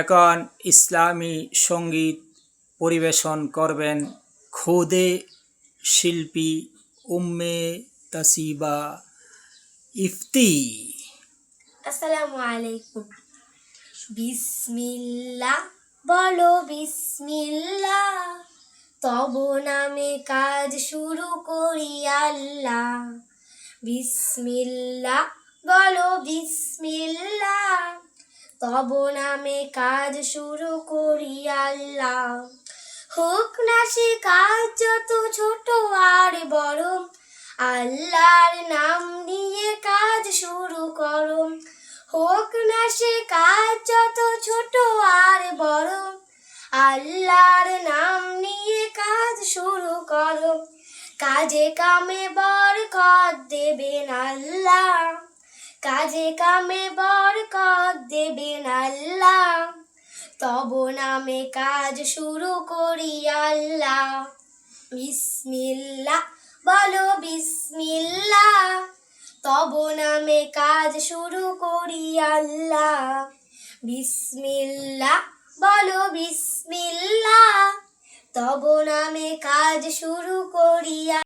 এখন ইসলামী সংগীত পরিবেশন করবেন খুদে শিল্পী উম্মে তাসিবা ইফতি। আসসালামু আলাইকুম। বিসমিল্লাহ, বলো বিসমিল্লাহ। তব নামে কাজ শুরু করি আল্লাহ। বিসমিল্লাহ, বলো বিসমিল্লাহ। তব নামে কাজ শুরু করি আল্লাহ। হোক না সে কাজ যত ছোট আর বড়, আল্লাহর নাম নিয়ে কাজ শুরু করো। হোক না সে কাজ যত ছোট আর বড়, আল্লাহর নাম নিয়ে কাজ শুরু করো। কাজে কামে বরকত দেবেন আল্লাহ। কাজে কামে বরকত তব নামে কাজ শুরু করি আল্লাহ। বিসমিল্লাহ, বলো বিসমিল্লাহ। তব নামে কাজ শুরু করি আল্লাহ। বিসমিল্লাহ, বলো বিসমিল্লাহ। তব নামে কাজ শুরু করি